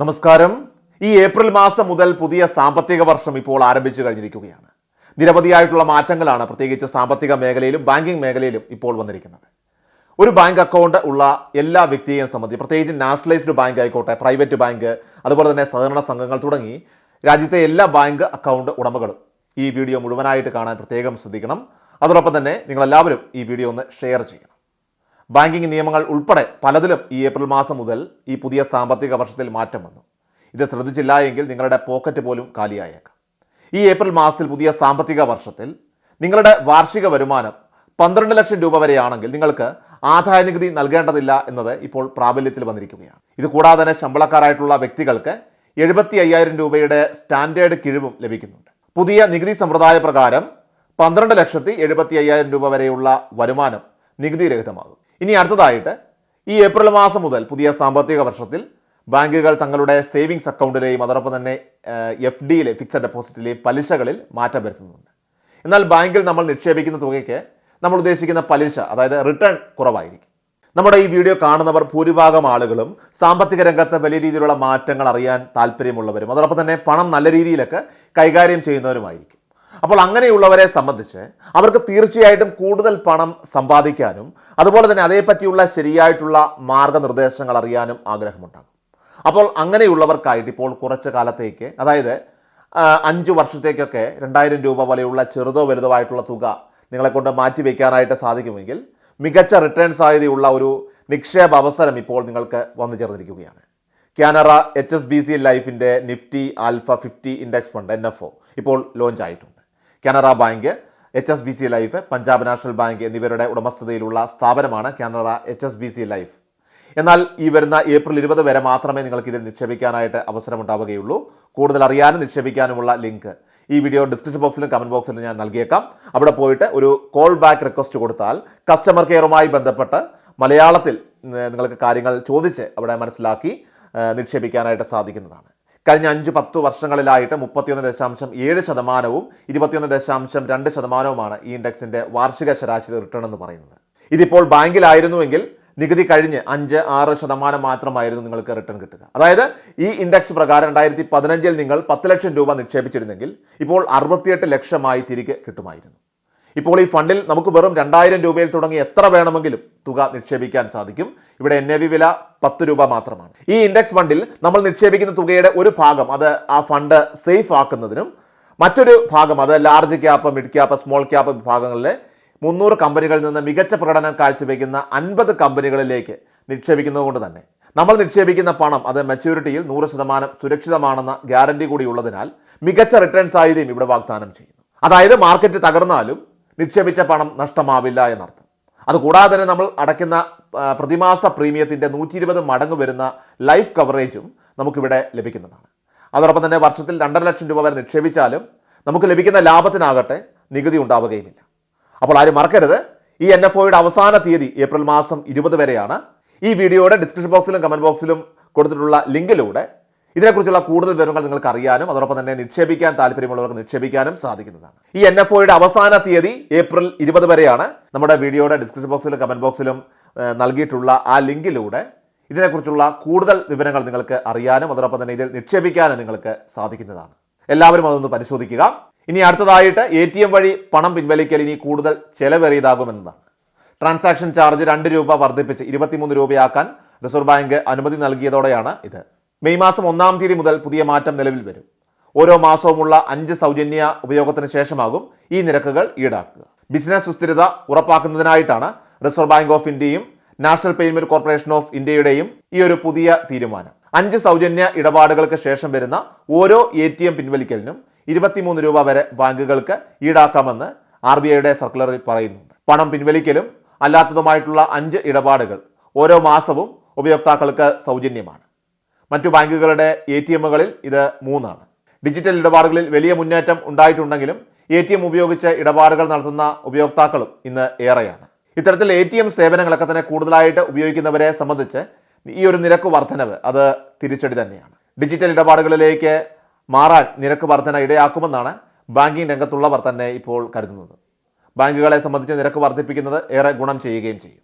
നമസ്കാരം. ഈ ഏപ്രിൽ മാസം മുതൽ പുതിയ സാമ്പത്തിക വർഷം ഇപ്പോൾ ആരംഭിച്ചു കഴിഞ്ഞിരിക്കുകയാണ്. നിരവധിയായിട്ടുള്ള മാറ്റങ്ങളാണ് പ്രത്യേകിച്ച് സാമ്പത്തിക മേഖലയിലും ബാങ്കിംഗ് മേഖലയിലും ഇപ്പോൾ വന്നിരിക്കുന്നത്. ഒരു ബാങ്ക് അക്കൗണ്ട് ഉള്ള എല്ലാ വ്യക്തിയെയും സംബന്ധിച്ച് പ്രത്യേകിച്ച് നാഷണലൈസ്ഡ് ബാങ്ക് ആയിക്കോട്ടെ പ്രൈവറ്റ് ബാങ്ക് അതുപോലെ തന്നെ സഹകരണ സംഘങ്ങൾ തുടങ്ങി രാജ്യത്തെ എല്ലാ ബാങ്ക് അക്കൗണ്ട് ഉടമകളും ഈ വീഡിയോ മുഴുവനായിട്ട് കാണാൻ പ്രത്യേകം ശ്രദ്ധിക്കണം. അതോടൊപ്പം തന്നെ നിങ്ങളെല്ലാവരും ഈ വീഡിയോ ഒന്ന് ഷെയർ ചെയ്യണം. ബാങ്കിംഗ് നിയമങ്ങൾ ഉൾപ്പെടെ പലതിലും ഈ ഏപ്രിൽ മാസം മുതൽ ഈ പുതിയ സാമ്പത്തിക വർഷത്തിൽ മാറ്റം വന്നു. ഇത് ശ്രദ്ധിച്ചില്ല എങ്കിൽ നിങ്ങളുടെ പോക്കറ്റ് പോലും കാലിയായേക്കാം. ഈ ഏപ്രിൽ മാസത്തിൽ പുതിയ സാമ്പത്തിക വർഷത്തിൽ നിങ്ങളുടെ വാർഷിക വരുമാനം പന്ത്രണ്ട് ലക്ഷം രൂപ വരെയാണെങ്കിൽ നിങ്ങൾക്ക് ആദായ നികുതി നൽകേണ്ടതില്ല എന്നത് ഇപ്പോൾ പ്രാബല്യത്തിൽ വന്നിരിക്കുകയാണ്. ഇത് കൂടാതെ തന്നെ ശമ്പളക്കാരായിട്ടുള്ള വ്യക്തികൾക്ക് എഴുപത്തി അയ്യായിരം രൂപയുടെ സ്റ്റാൻഡേർഡ് കിഴിവും ലഭിക്കുന്നുണ്ട്. പുതിയ നികുതി സമ്പ്രദായ പ്രകാരം പന്ത്രണ്ട് ലക്ഷത്തി എഴുപത്തി അയ്യായിരം രൂപ വരെയുള്ള വരുമാനം നികുതി രഹിതമാകും ഇനി അടുത്തതായിട്ട് ഈ ഏപ്രിൽ മാസം മുതൽ പുതിയ സാമ്പത്തിക വർഷത്തിൽ ബാങ്കുകൾ തങ്ങളുടെ സേവിങ്സ് അക്കൗണ്ടിലെയും അതോടൊപ്പം തന്നെ എഫ് ഡിയിലെ ഫിക്സഡ് ഡെപ്പോസിറ്റിലെയും പലിശകളിൽ മാറ്റം വരുത്തുന്നുണ്ട്. എന്നാൽ ബാങ്കിൽ നമ്മൾ നിക്ഷേപിക്കുന്ന തുകയ്ക്ക് നമ്മൾ ഉദ്ദേശിക്കുന്ന പലിശ അതായത് റിട്ടേൺ കുറവായിരിക്കും. നമ്മുടെ ഈ വീഡിയോ കാണുന്നവർ ഭൂരിഭാഗം ആളുകളും സാമ്പത്തിക രംഗത്ത് വലിയ രീതിയിലുള്ള മാറ്റങ്ങൾ അറിയാൻ താല്പര്യമുള്ളവരും അതോടൊപ്പം തന്നെ പണം നല്ല രീതിയിലൊക്കെ കൈകാര്യം ചെയ്യുന്നവരുമായിരിക്കും. അപ്പോൾ അങ്ങനെയുള്ളവരെ സംബന്ധിച്ച് അവർക്ക് തീർച്ചയായിട്ടും കൂടുതൽ പണം സമ്പാദിക്കാനും അതുപോലെ തന്നെ അതേപ്പറ്റിയുള്ള ശരിയായിട്ടുള്ള മാർഗനിർദ്ദേശങ്ങൾ അറിയാനും ആഗ്രഹമുണ്ടാകും. അപ്പോൾ അങ്ങനെയുള്ളവർക്കായിട്ട് ഇപ്പോൾ കുറച്ച് കാലത്തേക്ക് അതായത് അഞ്ച് വർഷത്തേക്കൊക്കെ രണ്ടായിരം രൂപ പോലെയുള്ള ചെറുതോ വലുതോ തുക നിങ്ങളെക്കൊണ്ട് മാറ്റിവെക്കാനായിട്ട് സാധിക്കുമെങ്കിൽ മികച്ച റിട്ടേൺ സാധ്യതയുള്ള ഒരു നിക്ഷേപ അവസരം ഇപ്പോൾ നിങ്ങൾക്ക് വന്നു ചേർന്നിരിക്കുകയാണ്. Canara H S B C ലൈഫിന്റെ Nifty alpha fifty index fund N F O ഇപ്പോൾ ലോഞ്ച് ആയിട്ടുണ്ട് Canara bank H S B C life Punjab national bank എന്നിവരുടെ ഉടമസ്ഥതയിലുള്ള സ്ഥാപനമാണ് Canara H S B C life. എന്നാൽ ഈ വരുന്ന ഏപ്രിൽ ഇരുപത് വരെ മാത്രമേ നിങ്ങൾക്ക് ഇതിൽ നിക്ഷേപിക്കാനായിട്ട് അവസരമുണ്ടാവുകയുള്ളൂ. കൂടുതൽ അറിയാനും നിക്ഷേപിക്കാനുമുള്ള ലിങ്ക് ഈ വീഡിയോ ഡിസ്ക്രിപ്ഷൻ ബോക്സിലും കമന്റ് ബോക്സിലും ഞാൻ നൽകിയേക്കാം. അവിടെ പോയിട്ട് ഒരു കോൾ ബാക്ക് റിക്വസ്റ്റ് കൊടുത്താൽ കസ്റ്റമർ കെയറുമായി ബന്ധപ്പെട്ട് മലയാളത്തിൽ നിങ്ങൾക്ക് കാര്യങ്ങൾ ചോദിച്ച് അവിടെ മനസ്സിലാക്കി നിക്ഷേപിക്കാനായിട്ട് സാധിക്കുന്നതാണ്. കഴിഞ്ഞ അഞ്ച് പത്ത് വർഷങ്ങളിലായിട്ട് മുപ്പത്തിയൊന്ന് ദശാംശം ഏഴ് ശതമാനവും ഇരുപത്തിയൊന്ന് ദശാംശം രണ്ട് ശതമാനവുമാണ് ഈ ഇൻഡെക്സിന്റെ വാർഷിക ശരാശരി റിട്ടേൺ എന്ന് പറയുന്നത്. ഇതിപ്പോൾ ബാങ്കിലായിരുന്നുവെങ്കിൽ നികുതി കഴിഞ്ഞ് അഞ്ച് ആറ് ശതമാനം മാത്രമായിരുന്നു നിങ്ങൾക്ക് റിട്ടേൺ കിട്ടുക. അതായത് ഈ ഇൻഡെക്സ് പ്രകാരം രണ്ടായിരത്തി പതിനഞ്ചിൽ നിങ്ങൾ പത്ത് ലക്ഷം രൂപ നിക്ഷേപിച്ചിരുന്നെങ്കിൽ ഇപ്പോൾ അറുപത്തിയെട്ട് ലക്ഷമായി തിരികെ കിട്ടുമായിരുന്നു. ഇപ്പോൾ ഈ ഫണ്ടിൽ നമുക്ക് വെറും രണ്ടായിരം രൂപയിൽ തുടങ്ങി എത്ര വേണമെങ്കിലും തുക നിക്ഷേപിക്കാൻ സാധിക്കും. ഇവിടെ എൻ എ വി വില പത്ത് രൂപ മാത്രമാണ്. ഈ ഇൻഡെക്സ് ഫണ്ടിൽ നമ്മൾ നിക്ഷേപിക്കുന്ന തുകയുടെ ഒരു ഭാഗം അത് ആ ഫണ്ട് സേഫ് ആക്കുന്നതിനും മറ്റൊരു ഭാഗം അത് large cap mid cap small cap വിഭാഗങ്ങളിലെ മുന്നൂറ് കമ്പനികളിൽ നിന്ന് മികച്ച പ്രകടനം കാഴ്ചവെക്കുന്ന അൻപത് കമ്പനികളിലേക്ക് നിക്ഷേപിക്കുന്നത് കൊണ്ട് തന്നെ. നമ്മൾ നിക്ഷേപിക്കുന്ന പണം അത് മെച്യൂരിറ്റിയിൽ നൂറ് ശതമാനം സുരക്ഷിതമാണെന്ന ഗ്യാരണ്ടി കൂടി ഉള്ളതിനാൽ മികച്ച റിട്ടേൺ സാധ്യതയും ഇവിടെ വാഗ്ദാനം ചെയ്യുന്നു. അതായത് മാർക്കറ്റ് തകർന്നാലും നിക്ഷേപിച്ച പണം നഷ്ടമാവില്ല എന്നർത്ഥം. അതുകൂടാതെ തന്നെ നമ്മൾ അടയ്ക്കുന്ന പ്രതിമാസ പ്രീമിയത്തിന്റെ നൂറ്റി ഇരുപത് മടങ്ങ് വരുന്ന ലൈഫ് കവറേജും നമുക്കിവിടെ ലഭിക്കുന്നതാണ്. അതോടൊപ്പം തന്നെ വർഷത്തിൽ രണ്ടര ലക്ഷം രൂപ വരെ നിക്ഷേപിച്ചാലും നമുക്ക് ലഭിക്കുന്ന ലാഭത്തിനാകട്ടെ നികുതി ഉണ്ടാവുകയുമില്ല. അപ്പോൾ ആരും മറക്കരുത്. ഈ എൻ എഫ് ഒയുടെ അവസാന തീയതി ഏപ്രിൽ മാസം ഇരുപത് വരെയാണ്. ഈ വീഡിയോയുടെ ഡിസ്ക്രിപ്ഷൻ ബോക്സിലും കമന്റ് ബോക്സിലും കൊടുത്തിട്ടുള്ള ലിങ്കിലൂടെ ഇതിനെക്കുറിച്ചുള്ള കൂടുതൽ വിവരങ്ങൾ നിങ്ങൾക്ക് അറിയാനും അതോടൊപ്പം തന്നെ നിക്ഷേപിക്കാൻ താല്പര്യമുള്ളവർക്ക് നിക്ഷേപിക്കാനും സാധിക്കുന്നതാണ്. ഈ എൻ എഫ് ഒയുടെ അവസാന തീയതി ഏപ്രിൽ ഇരുപത് വരെയാണ് നമ്മുടെ വീഡിയോയുടെ ഡിസ്ക്രിപ്ഷൻ ബോക്സിലും കമന്റ് ബോക്സിലും നൽകിയിട്ടുള്ള ആ ലിങ്കിലൂടെ ഇതിനെക്കുറിച്ചുള്ള കൂടുതൽ വിവരങ്ങൾ നിങ്ങൾക്ക് അറിയാനും അതോടൊപ്പം തന്നെ ഇതിൽ നിക്ഷേപിക്കാനും നിങ്ങൾക്ക് സാധിക്കുന്നതാണ്. എല്ലാവരും അതൊന്ന് പരിശോധിക്കുക. ഇനി അടുത്തതായിട്ട് എ ടി എം വഴി പണം പിൻവലിക്കൽ ഇനി കൂടുതൽ ചെലവേറിയതാകുമെന്നതാണ്. ട്രാൻസാക്ഷൻ ചാർജ് രണ്ട് രൂപ വർദ്ധിപ്പിച്ച് ഇരുപത്തിമൂന്ന് രൂപയാക്കാൻ റിസർവ് ബാങ്ക് അനുമതി നൽകിയതോടെയാണ് ഇത്. മെയ് മാസം ഒന്നാം തീയതി മുതൽ പുതിയ മാറ്റം നിലവിൽ വരും. ഓരോ മാസവുമുള്ള അഞ്ച് സൗജന്യ ഉപയോഗത്തിന് ശേഷമാകും ഈ നിരക്കുകൾ ഈടാക്കുക. ബിസിനസ് സുസ്ഥിരത ഉറപ്പാക്കുന്നതിനായിട്ടാണ് റിസർവ് ബാങ്ക് ഓഫ് ഇന്ത്യയും നാഷണൽ പേയ്മെന്റ് കോർപ്പറേഷൻ ഓഫ് ഇന്ത്യയുടെയും ഈ ഒരു പുതിയ തീരുമാനം. അഞ്ച് സൗജന്യ ഇടപാടുകൾക്ക് ശേഷം വരുന്ന ഓരോ എ ടി എം പിൻവലിക്കലിനും ഇരുപത്തിമൂന്ന് രൂപ വരെ ബാങ്കുകൾക്ക് ഈടാക്കാമെന്ന് ആർ ബി ഐയുടെ സർക്കുലറിൽ പറയുന്നുണ്ട്. പണം പിൻവലിക്കലും അല്ലാത്തതുമായിട്ടുള്ള അഞ്ച് ഇടപാടുകൾ ഓരോ മാസവും ഉപയോക്താക്കൾക്ക് സൗജന്യമാണ്. മറ്റു ബാങ്കുകളുടെ എ ടി എമ്മുകളിൽ ഇത് മൂന്നാണ്. ഡിജിറ്റൽ ഇടപാടുകളിൽ വലിയ മുന്നേറ്റം ഉണ്ടായിട്ടുണ്ടെങ്കിലും എ ടി എം ഉപയോഗിച്ച് ഇടപാടുകൾ നടത്തുന്ന ഉപയോക്താക്കളും ഇന്ന് ഏറെയാണ്. ഇത്തരത്തിൽ എ ടി എം സേവനങ്ങളൊക്കെ തന്നെ കൂടുതലായിട്ട് ഉപയോഗിക്കുന്നവരെ സംബന്ധിച്ച് ഈ ഒരു നിരക്ക് വർധനവ് അത് തിരിച്ചടി തന്നെയാണ്. ഡിജിറ്റൽ ഇടപാടുകളിലേക്ക് മാറാൻ നിരക്ക് വർധന ഇടയാക്കുമെന്നാണ് ബാങ്കിംഗ് രംഗത്തുള്ളവർ തന്നെ ഇപ്പോൾ കരുതുന്നത്. ബാങ്കുകളെ സംബന്ധിച്ച് നിരക്ക് വർദ്ധിപ്പിക്കുന്നത് ഏറെ ഗുണം ചെയ്യുകയും ചെയ്യും.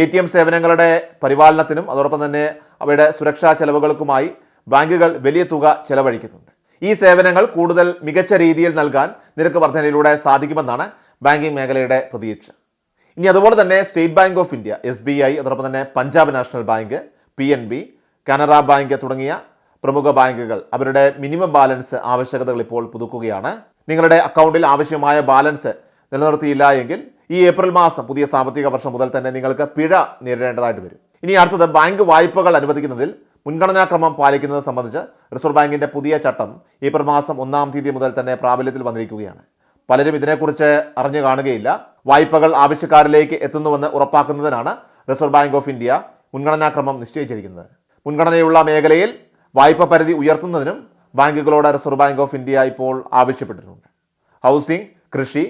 എ ടി എം സേവനങ്ങളുടെ പരിപാലനത്തിനും അതോടൊപ്പം തന്നെ അവയുടെ സുരക്ഷാ ചെലവുകൾക്കുമായി ബാങ്കുകൾ വലിയ തുക ചെലവഴിക്കുന്നുണ്ട്. ഈ സേവനങ്ങൾ കൂടുതൽ മികച്ച രീതിയിൽ നൽകാൻ നിരക്ക് വർധനയിലൂടെ സാധിക്കുമെന്നാണ് ബാങ്കിംഗ് മേഖലയുടെ പ്രതീക്ഷ. ഇനി അതുപോലെ തന്നെ state bank of India S B I അതോടൊപ്പം തന്നെ Punjab national bank P N B Canara bank തുടങ്ങിയ പ്രമുഖ ബാങ്കുകൾ അവരുടെ മിനിമം ബാലൻസ് ആവശ്യകതകൾ ഇപ്പോൾ പുതുക്കുകയാണ്. നിങ്ങളുടെ അക്കൗണ്ടിൽ ആവശ്യമായ ബാലൻസ് നിലനിർത്തിയില്ല എങ്കിൽ ഈ ഏപ്രിൽ മാസം പുതിയ സാമ്പത്തിക വർഷം മുതൽ തന്നെ നിങ്ങൾക്ക് പിഴ നേരിടേണ്ടതായിട്ട് വരും. ഇനി അടുത്തത് ബാങ്ക് വായ്പകൾ അനുവദിക്കുന്നതിൽ മുൻഗണനാക്രമം പാലിക്കുന്നത് സംബന്ധിച്ച് റിസർവ് ബാങ്കിന്റെ പുതിയ ചട്ടം ഏപ്രിൽ മാസം ഒന്നാം തീയതി മുതൽ തന്നെ പ്രാബല്യത്തിൽ വന്നിരിക്കുകയാണ്. പലരും ഇതിനെക്കുറിച്ച് അറിഞ്ഞു കാണുകയില്ല. വായ്പകൾ ആവശ്യക്കാരിലേക്ക് എത്തുന്നുവെന്ന് ഉറപ്പാക്കുന്നതിനാണ് റിസർവ് ബാങ്ക് ഓഫ് ഇന്ത്യ മുൻഗണനാക്രമം നിശ്ചയിച്ചിരിക്കുന്നത്. മുൻഗണനയുള്ള മേഖലയിൽ വായ്പ പരിധി ഉയർത്തുന്നതിനും ബാങ്കുകളോട് റിസർവ് ബാങ്ക് ഓഫ് ഇന്ത്യ ഇപ്പോൾ ആവശ്യപ്പെട്ടിട്ടുണ്ട്. ഹൗസിംഗ് കൃഷി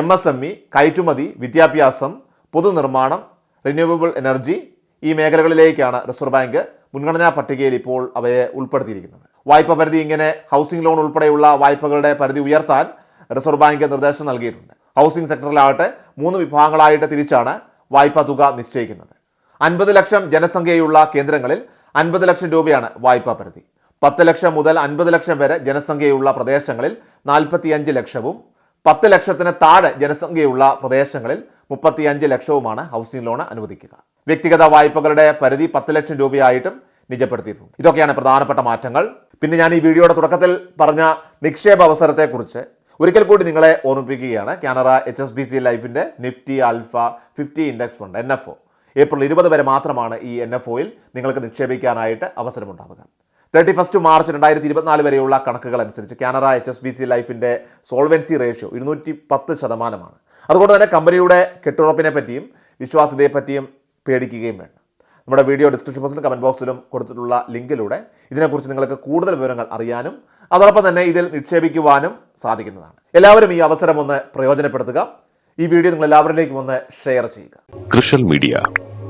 എം എസ് എം ഇ കയറ്റുമതി വിദ്യാഭ്യാസം പൊതുനിർമ്മാണം റിന്യൂവബിൾ എനർജി ഈ മേഖലകളിലേക്കാണ് റിസർവ് ബാങ്ക് മുൻഗണനാ പട്ടികയിൽ ഇപ്പോൾ അവയെ ഉൾപ്പെടുത്തിയിരിക്കുന്നത്. വായ്പ പരിധി ഇങ്ങനെ ഹൗസിംഗ് ലോൺ ഉൾപ്പെടെയുള്ള വായ്പകളുടെ പരിധി ഉയർത്താൻ റിസർവ് ബാങ്ക് നിർദ്ദേശം നൽകിയിട്ടുണ്ട്. ഹൗസിംഗ് സെക്ടറിലാകട്ടെ മൂന്ന് വിഭാഗങ്ങളായിട്ട് തിരിച്ചാണ് വായ്പാ തുക നിശ്ചയിക്കുന്നത്. അൻപത് ലക്ഷം ജനസംഖ്യയുള്ള കേന്ദ്രങ്ങളിൽ അൻപത് ലക്ഷം രൂപയാണ് വായ്പാ പരിധി. പത്ത് ലക്ഷം മുതൽ അൻപത് ലക്ഷം വരെ ജനസംഖ്യയുള്ള പ്രദേശങ്ങളിൽ നാൽപ്പത്തിയഞ്ച് ലക്ഷവും പത്ത് ലക്ഷത്തിന് താഴെ ജനസംഖ്യയുള്ള പ്രദേശങ്ങളിൽ മുപ്പത്തിയഞ്ച് ലക്ഷവുമാണ് ഹൗസിംഗ് ലോൺ അനുവദിക്കുക. വ്യക്തിഗത വായ്പകളുടെ പരിധി പത്ത് ലക്ഷം രൂപയായിട്ടും നിജപ്പെടുത്തിയിട്ടുണ്ട്. ഇതൊക്കെയാണ് പ്രധാനപ്പെട്ട മാറ്റങ്ങൾ. പിന്നെ ഞാൻ ഈ വീഡിയോയുടെ തുടക്കത്തിൽ പറഞ്ഞ നിക്ഷേപ അവസരത്തെക്കുറിച്ച് ഒരിക്കൽ കൂടി നിങ്ങളെ ഓർമ്മിപ്പിക്കുകയാണ്. Canara H S B C ലൈഫിന്റെ Nifty alpha fifty index fund N F O. April ഇരുപത് വരെ മാത്രമാണ് ഈ എൻ എഫ് ഒയിൽ നിങ്ങൾക്ക് നിക്ഷേപിക്കാനായിട്ട് അവസരമുണ്ടാവുക. തേർട്ടി ഫസ്റ്റ് മാർച്ച് രണ്ടായിരത്തി ഇരുപത്തിനാല് വരെയുള്ള കണക്കുകൾ അനുസരിച്ച് Canara H S B C ലൈഫിന്റെ സോൾവൻസി റേഷ്യോ ഇരുന്നൂറ്റി പത്ത് ശതമാനമാണ്. അതുകൊണ്ട് തന്നെ കമ്പനിയുടെ കെട്ടുറപ്പിനെ പറ്റിയും വിശ്വാസ്യതയെ പറ്റിയും പേടിക്കുകയും വേണം നമ്മുടെ വീഡിയോ ഡിസ്ക്രിപ്ഷൻ ബോക്സിലും കമന്റ് ബോക്സിലും കൊടുത്തിട്ടുള്ള ലിങ്കിലൂടെ ഇതിനെക്കുറിച്ച് നിങ്ങൾക്ക് കൂടുതൽ വിവരങ്ങൾ അറിയാനും അതോടൊപ്പം തന്നെ ഇതിൽ നിക്ഷേപിക്കുവാനും സാധിക്കുന്നതാണ്. എല്ലാവരും ഈ അവസരം ഒന്ന് പ്രയോജനപ്പെടുത്തുക. ഈ വീഡിയോ നിങ്ങൾ എല്ലാവരിലേക്കും ഒന്ന് ഷെയർ ചെയ്യുക. കൃഷൽ മീഡിയ.